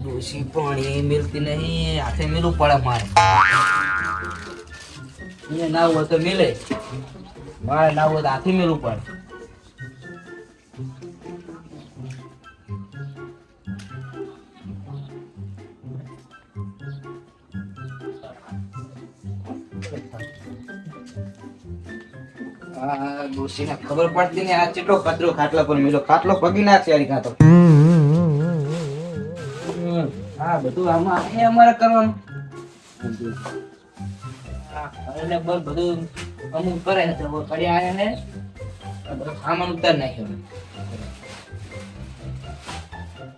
ડોશી એ મિલતી નહીં, હાથે મિલવું પડે મારે. અહીંયા ના હોય તો મિલે. મારે ના હોય તો હાથે મિલવું પડે. આ ડોશીને ખબર પડતી નહીં, આ કેટલો કચરો ખાટલા પર મેલો. ખાટલો પગી નાખશે યાર ખાતો. હા, બધું આમાં આપણે અમારે કરવાનું. એટલે બસ બધું અમુક કરે છે કરી આયા ને સામાન ઉતાર નાખ્યો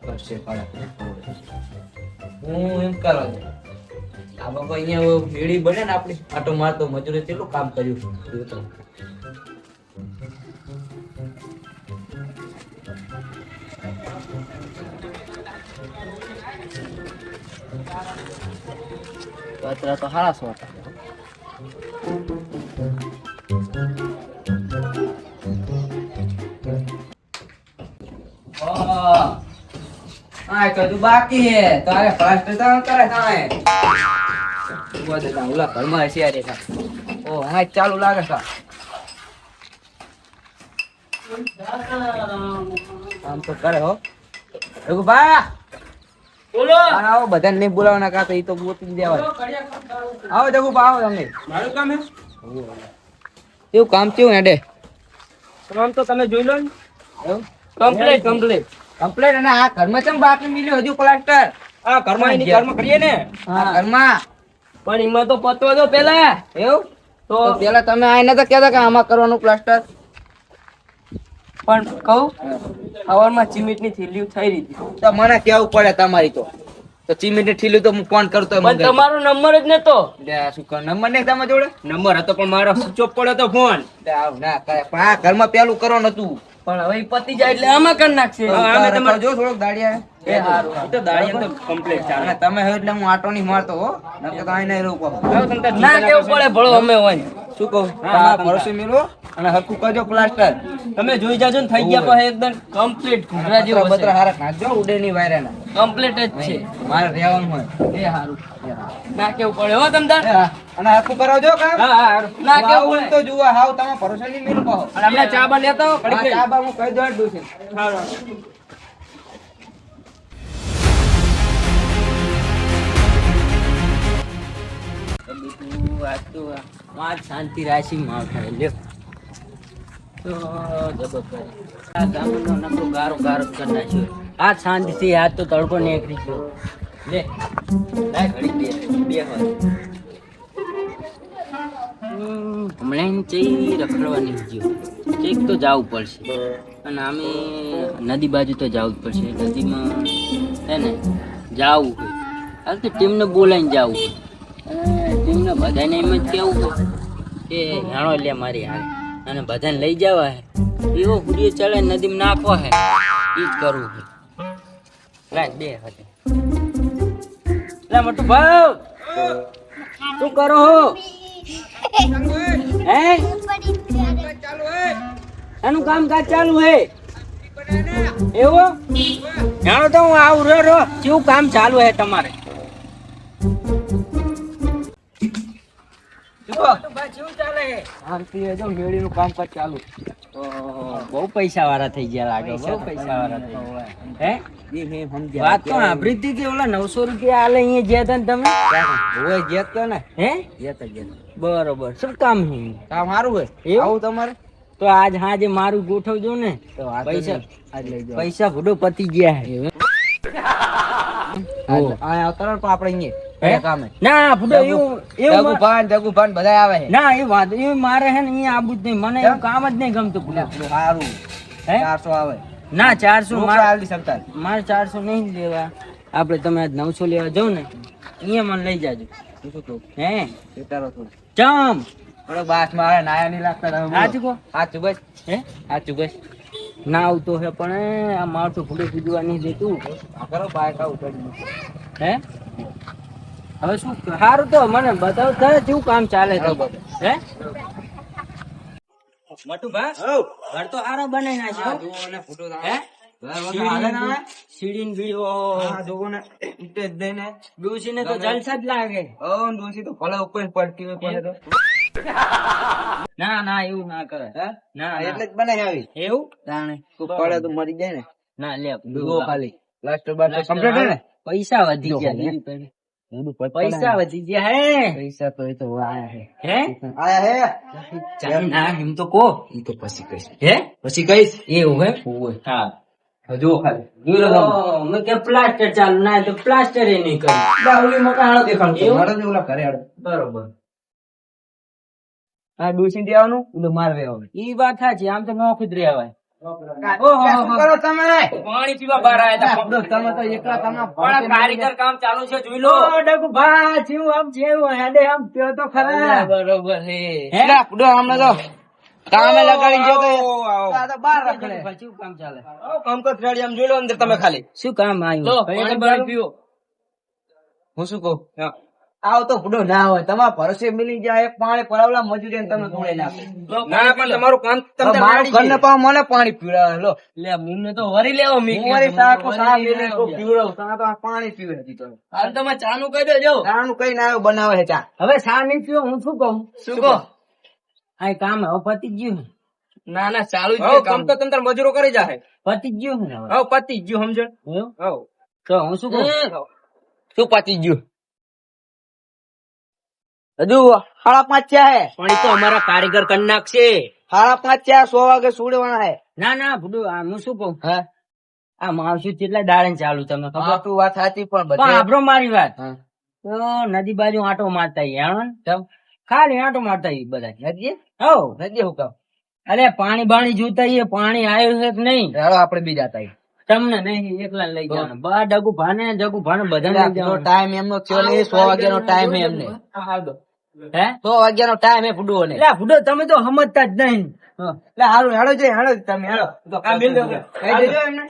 કરશે હું એમ કરો આ બાપા અહીંયા મેળી બને ને આપણી. આટો મારતો મજૂરી કેટલું કામ કર્યું? જોયું તો. પતરા તો હારા સો હતા બાકી હે તારે ફાસ્ટ તો કરે બોલ દે ઓલા ઘરમાં હશે એકા ઓ હા ચાલુ લાગે છે આમ તો કરે હો બા બોલો. આવો બધાને નહીં બોલાવવાના કાં તો ઈ તો ગોતી દેવાય. આવો જગુ આવો તમે. મારું કામ હે? કેવું કામ કેવું હેડે? કામ તો તમે જોઈ લો ને. કમ્પ્લીટ કમ્પ્લીટ કમ્પ્લેટ અને આ ઘરમાં ચમ બાકી મિલ્યો હજુ પ્લાસ્ટર આ ઘરમાં એની ઘરમાં કરીએ ને. હા ઘરમાં. પણ એમાં તો પતવા દો પેલા એવું? તો પેલા તમે આ તો કહેતા કે આમાં કરવાનું પ્લાસ્ટર પણ કહું હવારમાં ચીમીટની થેલીઓ થઈ રહી હતી. તો મને કેવું પડે તમારી તો. તો ચીમીટની ઠીલું તો હું ફોન કરતો પણ તમારો નંબર જ નતો. શું કર નંબર નહીં તમારા જોડે? નંબર હતો પણ મારો સ્વિચ ઓફ પડ્યો તો ફોન. ના કરે પણ આ ઘરમાં પેલું કરો હતું. પણ હવે પતી જાય એટલે આમાં કરી નાખશે. આમે તમારે જો થોડોક દાડિયા. એ હારું તો દાળિયા તો કમ્પ્લીટ ચાલે તમે એટલે હું આટો નહીં મારતો હો. નકર તો આઈને ના કેવું પડે? ભળો અમે હોય. શું કહું? હા, તમારા તમ ભરોસે મિલો અને હરખું કરજો પ્લાસ્ટર તમે જોઈ જાજો ને થઈ ગયા પછી એકદમ કમ્પ્લીટ ઘૂઘરા જેવું બતરા બતરા હારા નાખજો ઉડે નહીં વાયરાના. કમ્પ્લીટ જ છે. મારે રહેવાનું હોય. એ હારું. ના કેવું પડે? હો તમ તાર. એ હા. અને હરખું કરાવજો કામ. હા હા ના કેવું પડે તો જુઓ હાવ તમે ભરોસે નહીં મિલો કહો અને આપણે ચા બા લેતા આવો, ચા બા હું કહી દઉં છું. હારું. બીજું તો આ શાંતિ રાશિ માં થાય લે તો. આ ગામનો નકરો ગારો ગારો કરી નાખ્યો. આ શાંતિથી આજ તો તડકો નીકળી ગયો. લે લાય ઘડી બે બે હોય. હમ, હમણાં ચઈ રખડવાની ગયો ચેક તો જવું પડશે. અને આમે નદી બાજુ તો જવું જ પડશે. નદીમાં હે ને જવું હોય. હાલ તો ટીમને બોલાવીને જવું હોય. બધાને એમ જ કેવું કે હેણો લે મારી હારે. અને બધાને લઈ જવા હે. એવો હુડીએ ચડે નદીમાં નાખવા હે. એ જ કરવું છે લાય બે હતી. લે મોટું ભાવ શું કરો હો? હે? એનું કામકાજ ચાલુ હે. એવો? જાણો તો હું આવું રહ્યો રહ્યો. કેવું કામ ચાલુ હે તમારે? મેળીનું કામકાજ ચાલુ. બહુ પૈસા વાળા થઈ ગયા લાગે બહુ પૈસા વાળા થઈ ગયા હે વાત તો સાંભળી હતી કે ઓલા નવસો રૂપિયા આલે અહીંયા ગયા હતા તમે? ઓય ગયા તો ને. હે? બરોબર. શું કામ છે? કામ સારું હોય આવું તમારે? તો આજ હાજે મારું ગોઠવજો ને. પૈસા પૈસા ભૂડો પતી ગયા હે ના ભૂડો એવું એવું મા- ના એ વાત એ મારે હે ને અહીંયા આબુ જ નહીં. મને એવું કામ જ નહીં ગમતું ભૂડો. હે? ના ચારસો મારે મારે ચારસો નહીં લેવા. આપણે તમે આજ નવસો લેવા જાવ ને અહીંયા મને લઈ જાજો. હે ચમ! સાચું કહો? હે? ના આવતો હે પણ આ તો ફૂડે પૂજવા નહીં દેતું. હે? હવે શું સારું તો મને બતાવ થાય કેવું કામ ચાલે તો હે? મોટું ભા ઘર તો સારો બનાવી નાખ્યો હે સીડી- સીડીને બીડી, તો જલસા જ લાગે. ના ના એવું ના કરે. ના ના. એટલે જ બનાવી આવી. એવું? તાણે પડે તો મરી જાય ને. ના લે ખાલી. કમ્પ્લીટ હે ને? પૈસા વધી ગયા પૈસા વધી ગયા હે? પૈસા તો એ તો આયા હે. હે? આયા ચાલ ના એમ તો કો હે તો પછી કહીશ. હે? પછી કહીશ. એવું હોય. હા. જુઓ ખાલી. કે પ્લાસ્ટર ચાલુ ના તો પ્લાસ્ટર એ નહીં મકાન દેખાડું ઓલા ઘરે બરોબર. આ ડોસી દેવાનું? એટલે મારવે આવે. ઈ વાત સાચી આમ તો નોખું જ રહેવાય કરો તમે પાણી પીવા બહાર આવ્યા તમે તો એકલા તમે કારીગર કામ ચાલુ છે જોઈ લો. ભા જેવું આમ જેવું હેડે આમ ત્યો તો ખરા. બરોબર હે? હે આપડો હમણાં તો. કામે લગાડી ગયો તો. આ રખડે શું કામ ચાલે? કામ કર રેડી આમ જોઈ લો અંદર તમે ખાલી. શું કામ આવ્યું? પાણી પાણી પીવો હું શું કહું? આવ તો ફૂડો ના હોય. તમારા ભરોસે મિલી જાય પાણી પડાવલા મજૂરી તમે ધોળે નાખે ના પણ તમારું કામ હવે મારું ઘરને પાવ મને પાણી પીવડાવે. લો. લે મને તો વરી લેવો મી હું સાકો સા મેલે તો પીવડાવ સા તો પાણી પીવે તો. હાલ તમે ચાનું કહી દેજો. તાનું કઈ ના બનાવે છે ચા. હવે સા નહીં પીવો હું શું કહું? શું કહો? આ કામ હવે પતી ગયું ના ના ચાલુ જ કામ. તો તંત્ર મજૂરો કરી જાય પતી ગયું ને હવે. પતી ગયું સમજણ? હવ. તો હું શું કહું? શું પતી ગયું? હજુ સાડા પાંચ થયા હે. પણ એ તો અમારા કારીગર કરી નાખશે. સાડા પાંચ થયા સો વાગે સુડવાના હે. ના ના ભૂડું હું શું કહું? હા? આ માવશું કેટલા દાડે ચાલુ તમે ખબર? તું વાત સાચી પણ બધે મારી વાત. તો નદી બાજુ આંટો મારતા હેણો? ખાલી આંટો મારતા બધા. નદી હો નદી હું કહું અરે પાણી બાણી જોતા પાણી આવ્યું છે કે નહીં? ચાલો આપણે બીજા તાઈ. તમને નહીં એકલા લઈ જવાનું. બા ડગુ ભાને જગુ ભાને બધા ટાઈમ એમનો થયો સો વાગ્યાનો ટાઈમ હે એમને. હે? સો વાગ્યાનો ટાઈમ હે ફૂડો ને એટલે ફૂડો તમે તો સમજતા જ નહીં. એટલે હારું હેડો છે હેડો તમે હેડો આ મિલ દો? કહી દેજો એમને.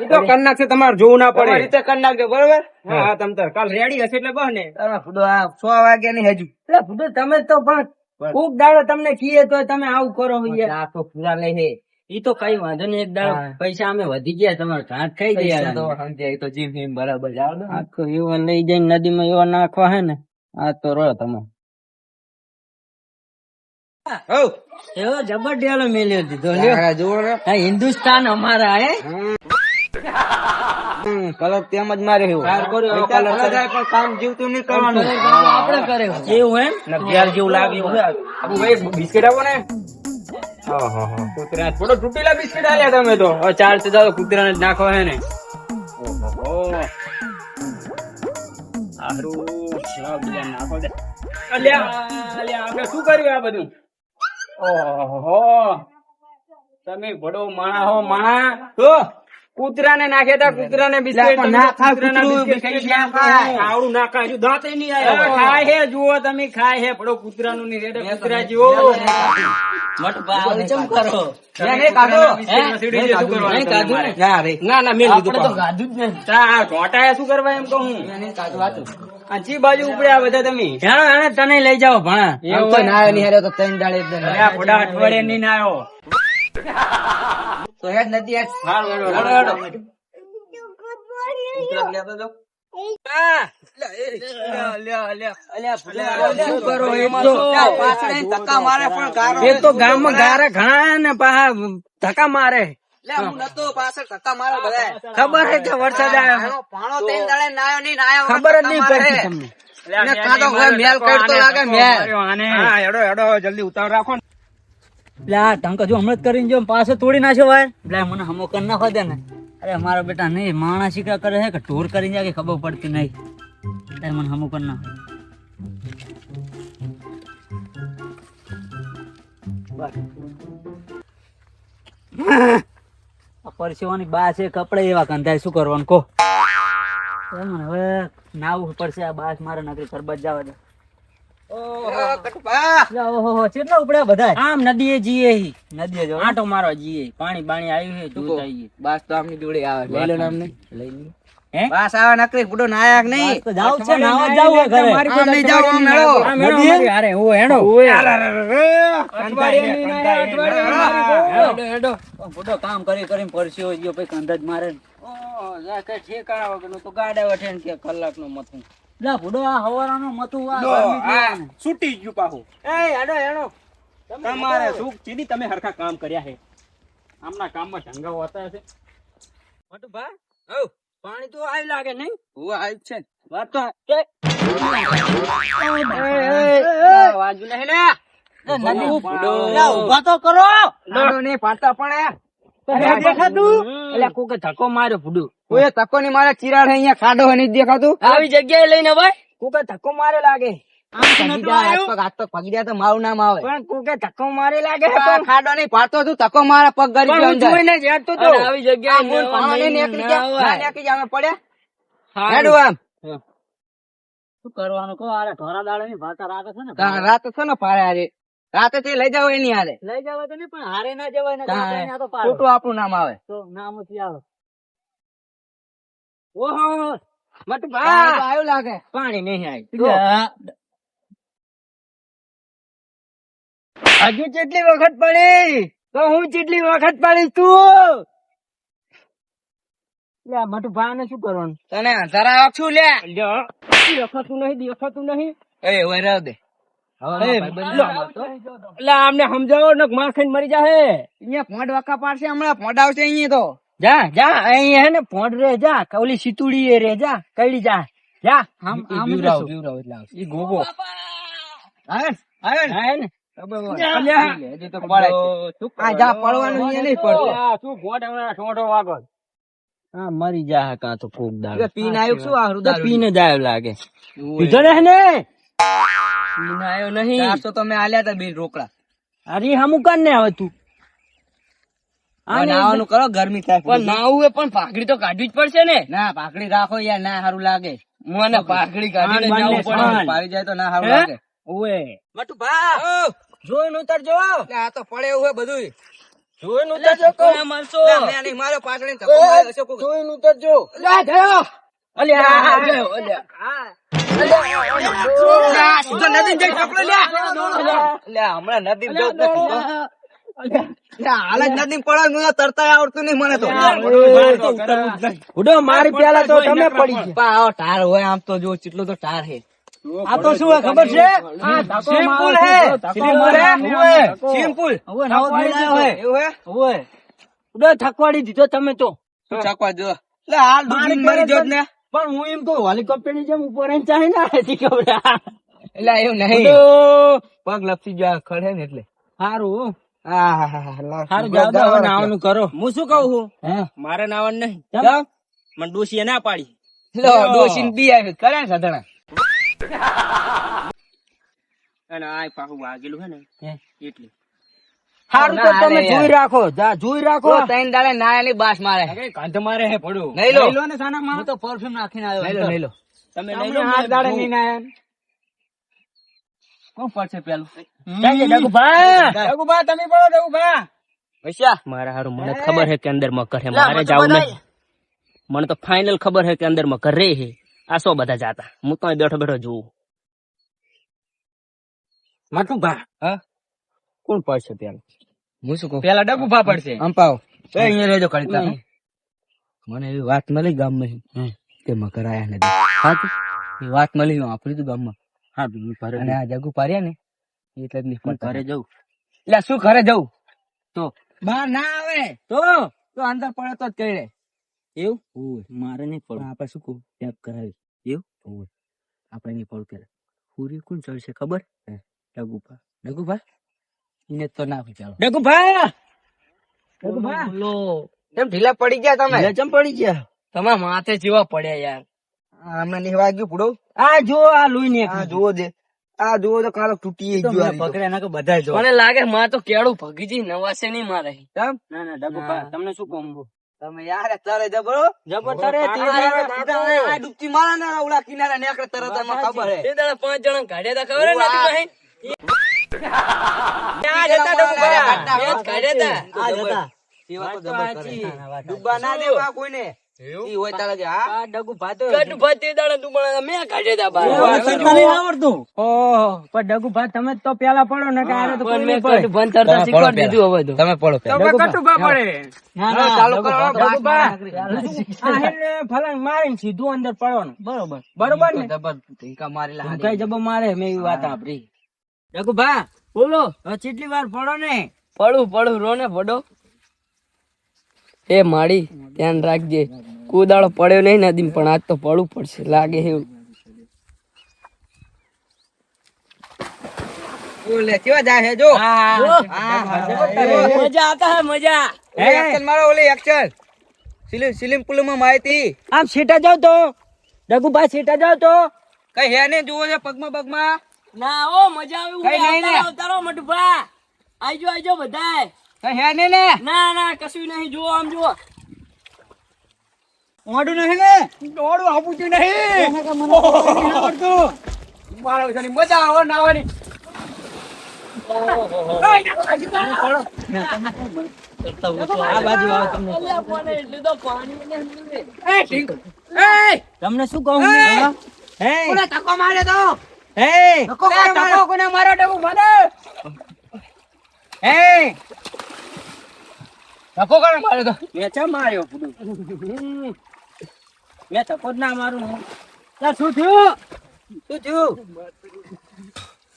ઈ તો કરી નાખશે તમારે જોવું ના પડે. રીતે કરી નાખજો બરોબર? હા. તમ તાર કાલ રેડી હશે એટલે બસ ને. ફૂડો આ સો વાગ્યા ની હજુ. એટલે ભૂડો તમે તો પણ કોક દાડો તમને કીએ તો તમે આવું કરો આ તો પૂરા લે હે. ઈ તો કઈ વાંધો નહીં એક દાડો પૈસા અમે વધી ગયા તમારે ઘાટ ખાઈ તો ગયા તો જીમ હિમ બરાબર. આખો એવો લઈ જઈને નદીમાં એવો નાખવા હે ને આ તો રો તમે. એવો જબર ડેલો મેલ્યો દીધો લ્યો. હિન્દુસ્તાન અમારા હે? કલર તેમ જ મારે પણ કામ જીવતું નહીં કરવાનું. આપડે કરે. એવું એમ? ઘેર જેવું લાગ્યું. છે. ભાઈ બિસ્કિટ આપો ને. થોડો તૂટેલા બિસ્કિટ આલ્યા તમે તો. હવે ચાલ તો ને નાખો હે ને. ઓહો. હારું, લાવ બીજા નાખો દે. અલ્યા, અલ્યા, આપણે શું કર્યું આ બધું? ઓહો. તમે ભડો માણા હો માણા. તો કૂતરાને નાખે તા કૂતરાને બિસ્કિટ. ના ના. આવડું ના ખાય હજુ દાંતે નહીં આવ્યા. ખાય હે જુઓ તમે ખાય હે. ભડો કૂતરાનું નહીં રેડે કૂતરા જેવો ચમ કરો મેં નહીં ખાધું ના રે. ના ના મેં લીધું તો જ નહીં. તા ઘોટાયા શું કરવા એમ કહું? નહીં ખાધું, હાચું. બાજુ ઉપડ્યા બધા તમે હેણો હેણો તને લઈ જાઓ ભણા આમ તો ના આવ્યો નહીં હાર્યો તો ત્રણ દાડે એકદમ. ભડા અઠવાડિયે ની ના આવ્યો તો હેડ નથી હેડ. હાલ હેડો, હેડો, હેડો. એમાં ધક્કા મારે લે, હું નતો, પાછળ ધક્કા મારે બધાએ. ખબર છે કે વરસાદ આવ્યો ભાણો- ભાણો ત્રણ દાડે ના આવ્યો નહીં, ના ખબર જ નહીં પડતી તમને. ને મેં કાં તો નહીં માર્યો, મેલ કરતો લાગે, મેલ. હા હેડો હેડો જલ્દી ઉતાર રાખો ને. ટંકા જો હમણાં કરીને જો પાછો તોડી નાખ્યો ભાઈ. એટલે મને હમો કર નાખો દે ને. અરે મારા બેટા નહીં માણા શીખા કરે છે કે ઢોર કરીને જાય કે ખબર પડતી નહીં. એટલે મને હમો કર નાખો. આ પરસેવાની બા છે કપડે એવા કંધાય શું કરવાનું? કહો. મને હવે નાવું પડશે આ બાસ મારે નકરી પરબત જવા દે. નદીએ જીએ નદીએ આંટો મારવા જીએ પાણી બાણી આવ્યું છે જોતા બાસ બસ તો આમની જોડે આવે. લઈ લો લઈ લે? બસ આવા નકરી બુડો નાયક નહીં. તો જાવું છે નાવા જ ઘરે. આમ નહીં જાવું, આમ હેળો. આમ હેળો, નદીએ? હું? હેળો. અઠવાડિયાની ના આયા, અઠવાડિયાની હેડો. હેડો કામ કરી કરીને પરસ્યો ગયો પછી કંધ મારે. ઓહો, જા કે ઠેકાણા વગરનું તો ગાડા વઠે ને કે કલાકનું મથું. લા આ હવારાનો મથું આ ગયું. તમારે સીધી તમે હરખા કામ કર્યા છે. આમના કામમાં ઢંગાઓ હતા છે મોટું ભા, પાણી તો આવી લાગે નહીં? હું આવી છે વાત તો કે નહીં લે. લા, તો કરો. નાનો નહીં પાડતા પણ એટલે કોકે ધક્કો માર્યો ફૂડું કોઈ તકો નહીં મારે ચિરાડ અહીંયા ખાડો નહીં દેખાતું? આવી જગ્યાએ લઈને ભાઈ કુકે ધક્કો મારે લાગે. પગી જાય, હાથ પગ હાથ પગ પગી જાય તો મારું નામ આવે. પણ કોકે ધક્કો મારે લાગે ખાડો નહીં પાડતો તું તકો મારા પગ ગરી પણ ગયો હું અંદર. જોઈને જ તો. આવી જગ્યાએ બોલ, પાણો નહીં નીકળી ગયા. નીકળી ગયા, અમે હેડું આમ. શું કરવાનું કહો? આરે ઢોરા દાડે ની ભાતા રાતે છે ને તા છે ને પાડે હારે. રાતે થી લઈ જાવ એની હારે. લઈ જવા તો નહીં પણ હારે ના જવાય ને તા તો. ખોટું આપણું નામ આવે. તો નામથી આવે. ઓહો મત આવ્યું લાગે. પાણી નહીં આવી હજુ કેટલી વખત પડી તો હું કેટલી વખત પડી તું? લે મટુ ભા ને શું કરવાનું? તને અંધારા લે. દેખાતું નહીં દેખાતું નહીં. એ હવે દે એટલે આમને સમજાવો ને માર ખાઈને મરી જાહે. અહીંયા પોંડ વખા પાડશે હમણાં પોંડ આવશે અહીંયા તો. જા જા અહીંયા હે ને રે જા. ઓલી સીતુડી એ રે જા. કઈડી જા જા. આમ આમ બીવરાવ, બીવરાવ એટલે આવશે. ઈ ગોગો. આવે ને? આવે મરી જા કાં તો કોક દાડો. પીન આવ્યો શું આહરું દારૂ? જ આવ્યો લાગે. પીધો ને ને? પીન આવ્યો નહીં. તો તમે આલ્યા તા બિલ રોકડા. અરે હમુ કર ને હવે તું. નાવાનું કરો ગરમી થાય પણ નાવું એ પણ પાઘડી તો કાઢવી જ પડશે ને. ના પાકડી રાખો યાર ના સારું લાગે. મને પાઘડી કાઢીને જવું પડે. પાડી જાય તો ના સારું લાગે. ઓએ મટુ ભા જોઈને ઉતરજો. આ તો પડે એવું હે બધું જોઈને ઉતરજો કો મારશો ના, નહીં મારો પાછળ ધક્કો માર્યો હશે કોક. જોઈને ઉતરજો. લા, ગયો. અલ્યા ગયો અલ્યા હમણાં જવું મને મારી પેલા તો તમે પડી ટાર હોય આમ તો જો ચેટલો તો ટાર હે. આ તો શું ખબર છે? સિમ્પલ હે સિમ્પલ હે. સિમ્પલ હવે નવો બિલ હે એવું હે? ઉડે થકવાડી દીધો તમે તો. ચકવા જો લે હાલ મારી મરી જોત ને પણ હું એમ કહું હેલિકોપ્ટરની જેમ ઉપર એમ ચાહે ના હતી ખબર. એટલે એવું નહીં. પગ લપસી ગયા ખડે ને એટલે. સારું સારું જાવ હવે નાવાનું કરો. હું શું કહું છું? મારે નાવાનું નહીં. મને ડોશીએ ના પાડી. લો ડોશીને બી આવી. કરે સધણા? અને આ પાછું વાગેલું હે ને એટલે. હારું તો તમે જોઈ રાખો જા જોઈ રાખો. ત્રણ દાડે નાયાની બાસ મારે. કાંધ મારે હે પડું નહીં લો. લો ને સાના હું તો પરફ્યુમ નાખીને આવ્યો નહીં લો નહીં લો. તમે તમે લો હાથ દાડે નહીં કોણ પડશે પેલું? જાય ડગુભા? ડગુભા તમે બોલો ડગુભા. પૈસા મારા હારું મને ખબર હે કે અંદરમાં કરે મારે જાવ નહીં. મને તો ફાઇનલ ખબર હે કે અંદરમાં રે હે. આ સો બધા જાતા. હું તો બેઠો બેઠો જોઉં. માટું ભા હા? કોણ પડશે પેલા? હું શું કહું? પેલા ડગુભા પડશે. અંપાવ એ અહીંયા રહેજો કળતા મને એવી વાત મળી ગામમાં. કે મકર આયા નથી હા તું? એ વાત મળી આપણી તું ગામમાં. હા બીજું ફરે અને આ જગુ પાર્યા ને એટલે જ નહીં. ઘરે જવું એટલે શું ઘરે જવું તો? બહાર ના આવે. તો? તો અંદર પડે તો જ કઈ એવું? મારે નહીં પણ આપણે શું કહું? ટેપ કરાવી. આપણે નહીં પડવું ત્યારે પૂરી કોણ ચડશે ખબર? ડગુભા. ડગુભા? એને તો ના વિચારો. ડગુભા! ડગુભા! લો કેમ ઢીલા પડી ગયા તમે? કેમ પડી ગયા? તમે માથે જેવા પડ્યા યાર. હમણાં નહીં વાગ્યું પૂડો? આ જો આ લુઈ ને આ જુઓ દે. આ જુઓ તો કાલો તૂટી ગયો આ પકડે ના કે બધા જો મને લાગે માં તો કેળું ભગીજી નવાસે નહીં મારે. કેમ? ના ના ડગુભા તમને શું કહું તમે યાર તારે જબરો જબર તારે આ ડૂબકી મારે ને ઓલા કિનારા નીકળે તરત એમાં ખબર હે. એ દાડા પાંચ જણા કાઢ્યા તા ખબર ના હે? ત્યાં જતા ડગુભા. ગાડા બે કાઢ્યા તા. આ જતા. સેવા તો જબર કરે. ડૂબવા ના દેવા કોઈને. ઈ હોય તારે કે આ ડગુ ભાતો કટુ ભાત તે તું પણ મેં કાઢે તા બાર. તરતા આવડતું. ઓહો પણ ડગુ ભાત તમે તો પેલા પડો ને કે આરે તો કોઈ નહીં પડે. કટુ તરતા શીખવાડી દીધું હવે તો. તમે પડો તો કે કટુભા પડે? ના ના ચાલુ કરો, ડગુ ભાત. ભાત. આ મારીને સીધું અંદર પડવાનું. બરોબર. બરોબર ને? ટીંકા મારેલા હારી. કઈ જબો મારે મેં એવી વાત આપડી. ડગુ ભા બોલો હવે કેટલી વાર પડો ને? પડું પડું રો ને પડો. એ માડી ધ્યાન રાખજે. કુદાળો પડ્યો નહીં નદી પણ આજ તો પડવું પડશે લાગે એવું. ઓલે કેવા જાય હે જો? મજા આતા હે મજા. એક્શન મારો ઓલે એક્શન સિલિમ સિલિમ પુલ માહિતી આમ સીટા જાવ તો? જાવ કઈ હે ને જુઓ છે પગમાં પગમાં? ના ઓ મજા આવે કઈ નહીં ને. અવતારો મટભા આજો આજો બધાય. કઈ હે ને ને? ના ના કશું નહીં જુઓ આમ જુઓ. મોઢું નહીં ને? દોડું આપું નહીં. મારા મજા આવે નાવાની આ તમને અલ્યા પણ એટલું તો પાણી ને તમને શું કહું ધક્કો મારે તો? હે. ધક્કો કોને માર્યો ડગુ મને. હે. ધક્કો કોને માર્યો તો? મેં માર્યો પુડું. મેં ધક્કો જ ના મારું હું ત્યાં શું થયું? શું થયું?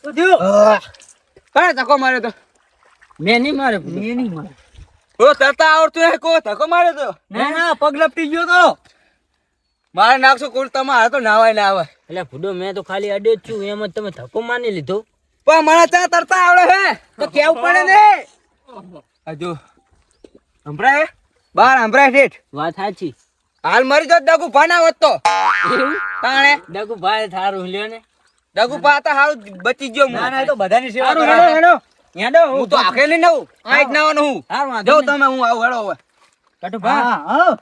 શું થયું? કયા ધક્કો માર્યો તો? મેં નહીં માર્યો મેં નહીં માર્યો. ઓ તરતા આવડતું હે કો ધક્કો માર્યો તો? ના ના પગ લપટી ગયો તો. મારે નાખશો કોણ તમારે? તો નાવાય ના આવે. એટલે ફૂડો મેં તો ખાલી અડે જ છું એમ જ તમે ધક્કો માની લીધો. પણ મને ત્યાં તરતા આવડે હે તો કેવું પડે ને? હજુ સંભળાય બાર સંભળાય ઠેઠ. વાત સાચી. હાલ મરી જો ડગુ ભાના હોત તો. તાણે. ડગુ ભાઈ થારું લ્યો ને. ડગુ પા તો હાલ બચી ગયો હું. બધાની હારું, હેડો હેડો, હેડો હું તો આખે લઈને આવું આ જ નાવાનું હું. હારું જાઉં તમે હું આવું હેડો હવે. કટુ ભા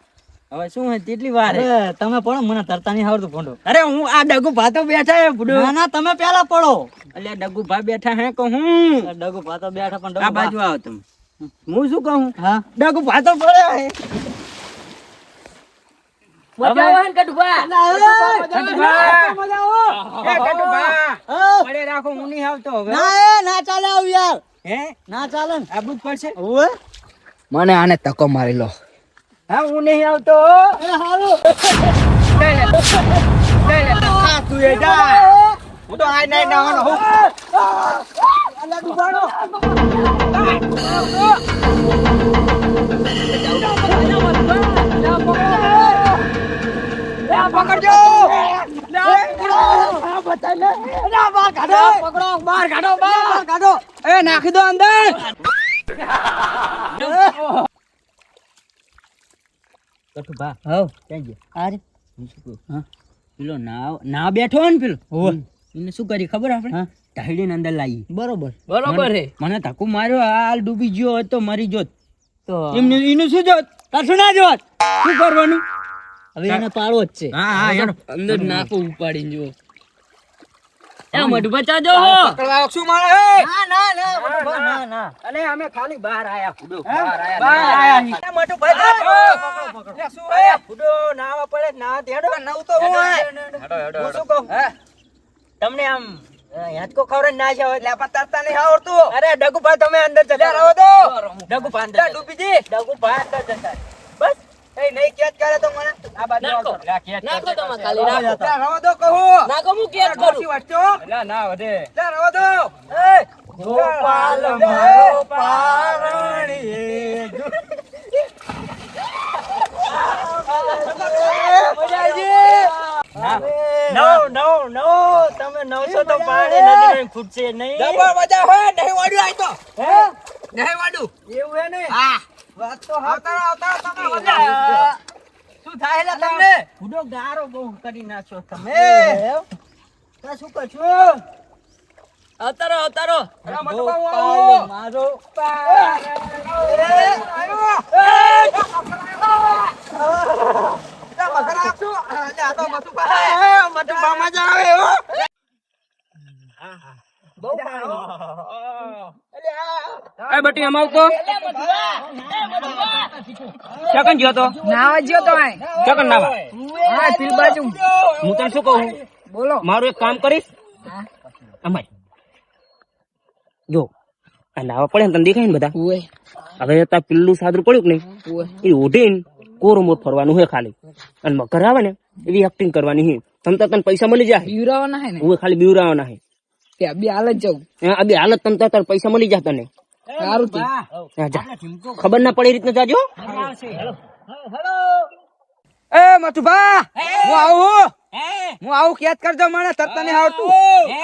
હવે શું હે કેટલી વાર તમે પડો મને તરતા નહીં આવડતું ભોંડો. અરે હું આ ડગુ ભા તો બેઠા હે ભૂડો. ના ના તમે પેલા પડો. એટલે ડગુ ભા બેઠા હે કહું ડગુ ભા તો બેઠા પણ આ બાજુ આવો તમે. હું શું કહું? ડગુ ભા તો પડ્યા હે. મજા આવે ને કટુભા એ કટુ ભા પડે રાખો હું નહીં આવતો હવે. ના ચાલે આવ યાર. હે? ના ચાલે ને. આબુ જ પડશે? ઓવે મને આને તકો મારી લો. હા હું નહીં આવતો એ હારું તું એ જા. હું તો આજ નહીં નાવાનો હું. પકડજો. પકડો. બહાર કાઢો. બહાર કાઢો એ નાખી દો અંદર. કટુ હવ. ક્યાં ગયા? અરે હું શું કહું? હા. પેલો ના ના બેઠો ને પેલો? એને શું કરી ખબર આપણે? ટાઈડીને અંદર લાવી બરોબર. બરોબર હે. મને ધક્કો માર્યો હાલ ડૂબી ગયો હોત તો મરી જોત તો એમનું એનું શું જોત? કશું ના જોત? શું કરવાનું? હવે એને પાડવો જ છે. હા હા એનો અંદર નાખો ઉપાડીને જો એ મઢ બચાજો પકડવા શું મારે? ના ના ના ના ના અને અમે ખાલી બહાર આયા. ફૂડો બહાર આયા. બહાર આયા. મોટું ભાઈ પકડો, પકડો શું હે ફૂડો નાવા પડે ના તેડો. નવ તો હું હે. હું શું કહું? તમને આમ યાદકો ખબર જ ના છે એટલે લે તરતા નહીં આવડતું. અરે ડગુભા તમે અંદર જતા રહો. તો ડગુભા અંદર લે, ડૂબી જી. ડગુભા અંદર જતા બસ. એ નહીં કેચ કરે તો મને આ બાજુ નાખો. આવતો. તમે ખાલી નાખો. લે, દો કહું. નાખો હું કેચ કરું? ડોશી વાંચજો. ના વધે. લે, રહો દો. એ, ગોપાલ મારો પારણીએ નવ નવ નવ. તમે નવસો તો પાણી નદી ખૂટશે નહીં. મજા હોય નહીં વાડ્યું આય તો. હે? નહીં વાડ્યું. એવું હે ને? વાત તો હા. વજા. શું થાય લે તમને? ફૂડો ગારો બહુ કરી નાખ્યો તમે. તા શું બાબુ ગોપાલ આવો. મારો બટી તો મથું પાસે. મતું બામા જ આવે હો બહુ એ બટી આમ આવતો ચકન ગયો તો? નાવા જ્યો તો આય ચકન નાવા? હા પીલ બાજુ હું તને શું કહું? બોલો. મારું એક કામ કરીશ? અમાય જો આ નાવા પડે ને તને દેખાય ને બધા? હવે તાર પેલું સાદરું પડ્યું કે નહીં? એ ઉઠીને કોરો મોર ફરવાનું હે ખાલી. અને મકર આવે ને એવી એક્ટિંગ કરવાની હે. તમ તો તને પૈસા મળી જાય. બીવરાવાના હે ને? હું ખાલી બીવરાવાના હે. ત્યાં બી હાલ જાઉં હા, આ બે હાલત તમ તાર પૈસા મળી જાય તને. સારું હા, ખબર ના પડે રીતના જાજો. એ મથુભા હું. આવું હું? આવું કેદ કરજો મને નહીં આવડતું.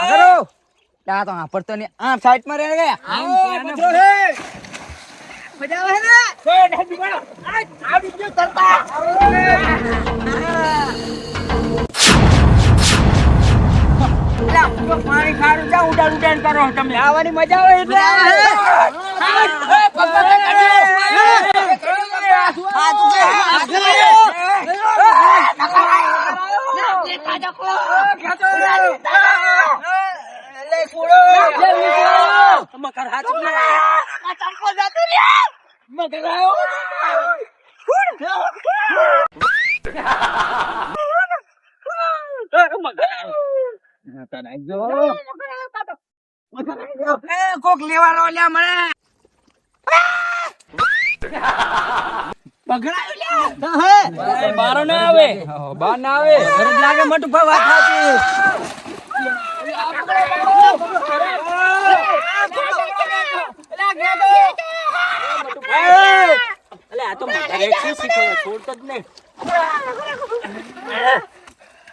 આગળ ત્યાં તો આપડતો ને આ સાઈડમાં રહી ગયા મજા આવે ને? પાણી ખારું કરો તમે આવવાની મજા આવે એટલે મકર હાથ કોક લેવાનો લ્યા મને બારો ના આવે બાર ના આવે ગરજ લાગે મોટું ભાવ વાત સાચી અલે આ તો મકર શું શીખવે છોડતો જ નહીં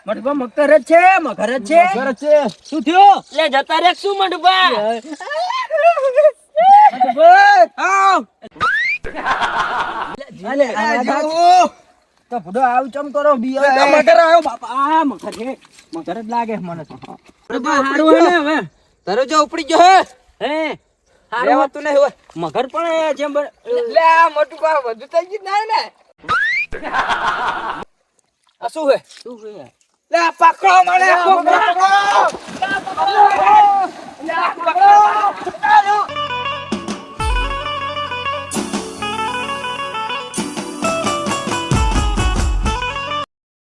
મટભા મકર જ છે મકર જ છે. મકર જ છે. શું થયો? લે જતા રે શું તો ભૂડો આવું ચમ કરો? બી મકર આવ્યો બાપા. મકર છે. મકર જ લાગે મને તો. હારું હે ને હવે. તારો જો ઉપડી ગયો હે. હે? હારું નહીં હોય મગર પણ જેમ લે આ મોટું થઈ ગયું ના. ને આ શું હે શું લે પકડો મને પકડો. પકડો. પકડો.